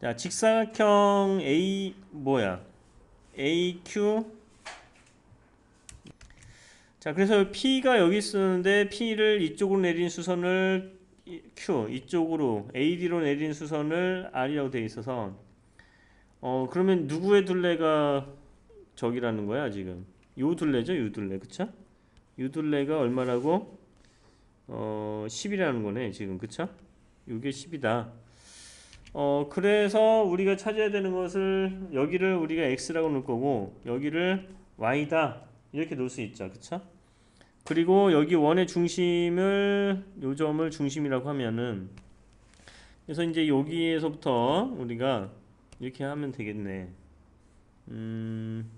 자, 직사각형 A 뭐야? AQ 자, 그래서 P가 여기 쓰는데 P를 이쪽으로 내린 수선을 이- Q 이쪽으로 AD로 내린 수선을 R이라고 되어 있어서 어 그러면 누구의 둘레가 저기라는 거야 지금 요 둘레죠 요 둘레 그쵸? 요 둘레가 얼마라고? 어 10이라는 거네 지금 그쵸? 요게 10이다 어 그래서 우리가 찾아야 되는 것을 여기를 우리가 x라고 놓을 거고 여기를 y다 이렇게 놓을 수 있죠 그쵸? 그리고 여기 원의 중심을 요 점을 중심이라고 하면은 그래서 이제 여기에서부터 우리가 이렇게 하면 되겠네 음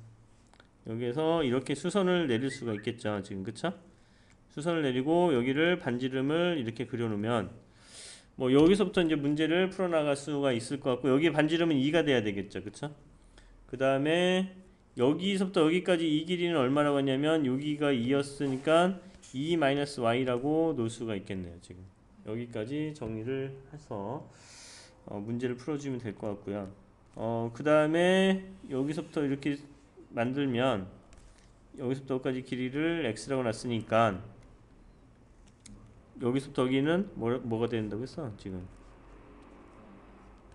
여기에서 이렇게 수선을 내릴 수가 있겠죠 지금 그쵸? 수선을 내리고 여기를 반지름을 이렇게 그려놓으면 뭐 여기서부터 이제 문제를 풀어나갈 수가 있을 것 같고 여기 반지름은 2가 돼야 되겠죠. 그쵸? 그 다음에 여기서부터 여기까지 이 길이는 얼마라고 했냐면 여기가 2였으니까 2-y라고 놓을 수가 있겠네요 지금. 여기까지 정리를 해서 어, 문제를 풀어주면 될 것 같고요. 어, 그 다음에 여기서부터 이렇게 만들면 여기서부터 여기까지 길이를 x라고 놨으니까 여기서부터 여기는 뭐, 뭐가 된다고 했어 지금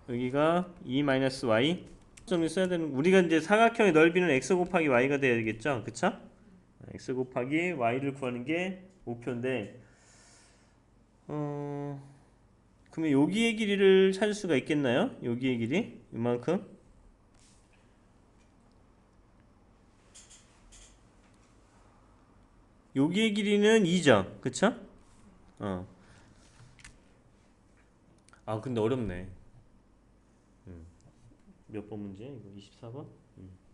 여기가 2-y 점을 써야 되는 우리가 이제 사각형의 넓이는 x 곱하기 y가 돼야 되겠죠 그쵸? x 곱하기 y를 구하는 게 목표인데 어 그러면 여기의 길이를 찾을 수가 있겠나요? 여기의 길이 이만큼 여기의 길이는 2죠 그쵸? 어. 아 근데 어렵네 몇번 문제? 이거 24번? 음.